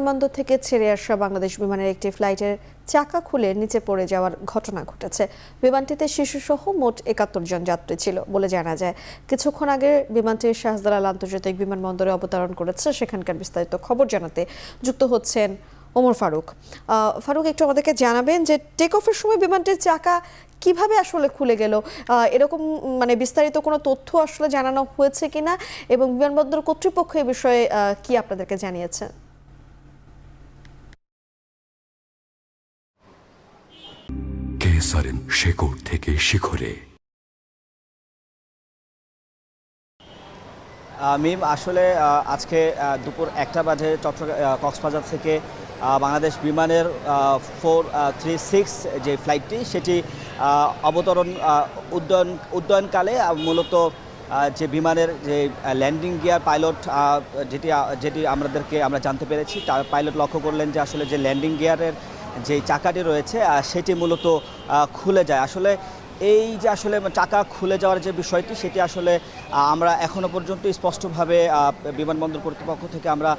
বিমানবন্দর থেকে ছেড়ে আসা বাংলাদেশ বিমানের একটি ফ্লাইটের চাকা খুলে নিচে পড়ে যাওয়ার ঘটনা ঘটেছে। বিমানটিতে শিশুসহ মোট একাত্তর জন যাত্রী ছিল বলে জানা যায়। কিছুক্ষণ আগে বিমানটি শাহজালাল আন্তর্জাতিক বিমানবন্দরে অবতরণ করেছে। সেখানকার বিস্তারিত খবর জানাতে যুক্ত হচ্ছেন ওমর ফারুক। ফারুক, একটু আমাদেরকে জানাবেন যে টেক অফের সময় বিমানটির চাকা কীভাবে আসলে খুলে গেল? এরকম মানে বিস্তারিত কোনো তথ্য আসলে জানানো হয়েছে কিনা? এবং বিমানবন্দর কর্তৃপক্ষ এ বিষয়ে কি আপনাদেরকে জানিয়েছে কেসারেন শেকড় থেকে শিখরে। মিম আসলে আজকে দুপুর একটা বাজে চট্টগ্রাম কক্সবাজার থেকে বাংলাদেশ বিমানের ফোর থ্রি সিক্স যে ফ্লাইটটি সেটি অবতরণ আহ, উড্ডয়ন উড্ডয়নকালে মূলত যে বিমানের যে ল্যান্ডিং গিয়ার পাইলট যেটি যেটি আমাদেরকে আমরা জানতে পেরেছি তার পাইলট লক্ষ্য করলেন যে আসলে যে ল্যান্ডিং গিয়ারের যে চাকাটি রয়েছে সেটি মূলত খুলে যায়। আসলে এই যে আসলে চাকা খুলে যাওয়ার যে বিষয়টি সেটি আসলে আমরা এখনও পর্যন্ত স্পষ্টভাবে বিমানবন্দর কর্তৃপক্ষ থেকে আমরা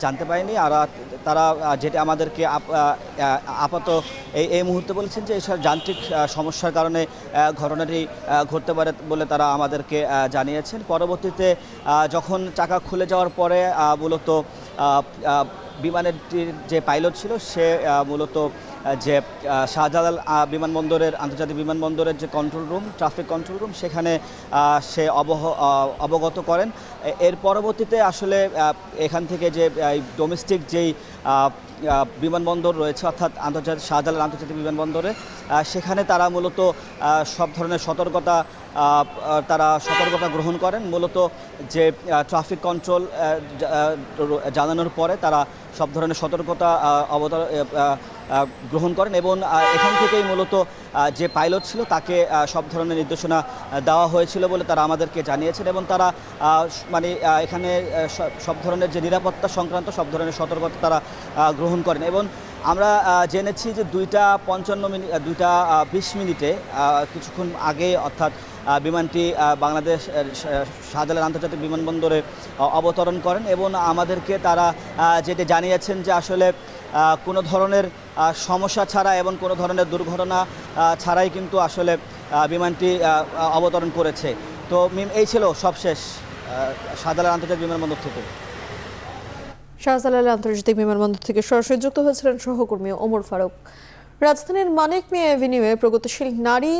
জানতে পারিনি। আর তারা যেটি আমাদেরকে আপ- আহ, আহ, আপাতত এই এই মুহূর্তে বলেছেন যে এইসব যান্ত্রিক সমস্যার কারণে ঘটনাটি ঘটতে পারে বলে তারা আমাদেরকে জানিয়েছেন। পরবর্তীতে যখন চাকা খুলে যাওয়ার পরে মূলত আহ, যে পাইলট ছিল সে মূলত যে শাহজালাল বিমানবন্দরের আন্তর্জাতিক বিমানবন্দরের যে control room traffic control room সেখানে সে অবহ অবগত করেন। এর পরবর্তীতে আসলে এখান থেকে যে ডোমেস্টিক যেই বিমানবন্দর রয়েছে অর্থাৎ আন্তর্জাতিক শাহজালাল আন্তর্জাতিক বিমানবন্দরে। সেখানে তারা মূলত সব ধরনের সতর্কতা তারা সতর্কতা গ্রহণ করেন। মূলত যে ট্রাফিক কন্ট্রোল জানানোর পরে তারা সব ধরনের সতর্কতা অবতার গ্রহণ করেন এবং এখান থেকেই মূলত যে পাইলট ছিল তাকে সব ধরনের নির্দেশনা দেওয়া হয়েছিল বলে তারা আমাদেরকে জানিয়েছেন এবং তারা মানে এখানে সব- ধরনের যে নিরাপত্তা সংক্রান্ত সব ধরনের সতর্কতা তারা আহ, গ্রহণ করেন এবং আমরা জেনেছি যে দুইটা পঞ্চান্ন মিনিট দুইটা বিশ মিনিটে কিছুক্ষণ আগে অর্থাৎ বিমানটি বাংলাদেশ শাহজালাল আন্তর্জাতিক বিমানবন্দরে অবতরণ করেন এবং আমাদেরকে তারা যেটি জানিয়েছেন যে আসলে কোনো ধরনের সমস্যা ছাড়া এবং কোনো ধরনের দুর্ঘটনা ছাড়াই কিন্তু আসলে বিমানটি অবতরণ করেছে। তো মিম, এই ছিল সবশেষ শাহজালাল আন্তর্জাতিক বিমানবন্দর থেকে। শাহজালাল আন্তর্জাতিক বিমানবন্দর থেকে সরাসরি যুক্ত হয়েছিলেন সহকর্মী ওমর ফারুক। রাজধানীর মানিক মিয়া অ্যাভিনিউয়ে প্রগতিশীল নারী